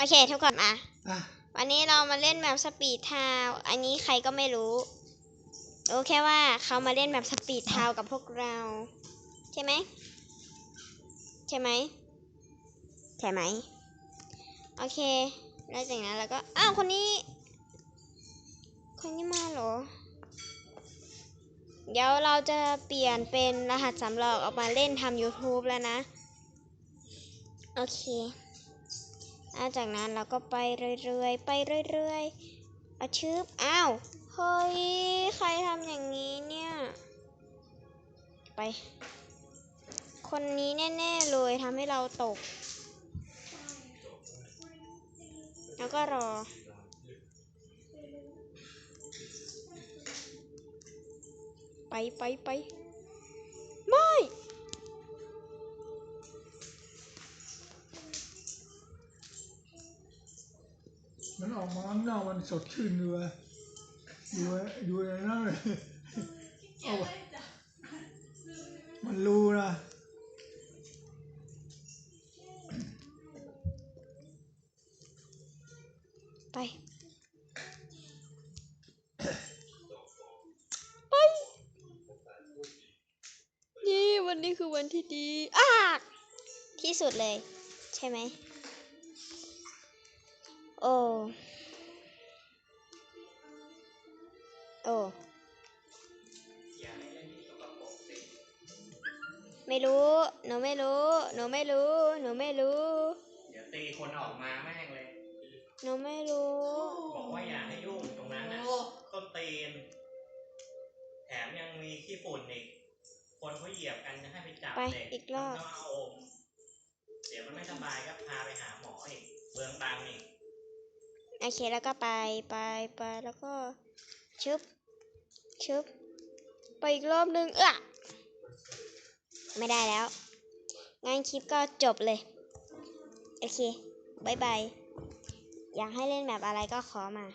โอเคทุกคนมาอะวันนี้เรามาเล่นแบบสปีดทาวน์อันนี้ใครก็ไม่รู้รู้แค่ว่าเขามาเล่นแบบสปีดทาวน์กับพวกเรา ใช่ไหมใช่ไหมใช่ไหมโอเค แล้วจากนั้นเราก็ อ้าวคนนี้ คนนี้มาเหรอ เดี๋ยวเราจะเปลี่ยนเป็นรหัสสำรองออกมาเล่นทำ YouTube แล้วนะ โอเค หลังจากนั้นเราก็ไปเรื่อยๆ ไปเรื่อยๆอาชืบอ้าว เฮ้ย ใครทำอย่างนี้เนี่ย ไป คนนี้แน่ๆเลยทำให้เราตก แล้วก็รอไปไปไป มันออกมาข้างนอกมันสดชื่นอยู่อะอยู่อยู่ในนั้นเลยเอาวะมันรู้นะไป ไป นี่วันนี้คือวันที่ดี อ้าที่สุดเลย ใช่ไหม โอ้โอ้ไม่รู้ หนูไม่รู้ หนูไม่รู้ หนูไม่รู้ เดี๋ยวตีคนออกมาแม่งเลย หนูไม่รู้ บอกว่าอย่าให้ยุ่งตรงนั้นนะต้นตีน แถมยังมีขี้ฝุ่นอีก คนเขาเหยียบกันจะให้ไปจับไปเด็กอีกรอบต้องเอาอมเดี๋ยวมันไม่สบายก็พาไปหาหมออีกเบืองตังค์อีก โอเคแล้วก็ไปไปไปแล้วก็ชึบชึบไปอีกรอบนึงเอ้อไม่ได้แล้ว งั้นคลิปก็จบเลย โอเคบายบาย อยากให้เล่นแบบอะไรก็ขอมา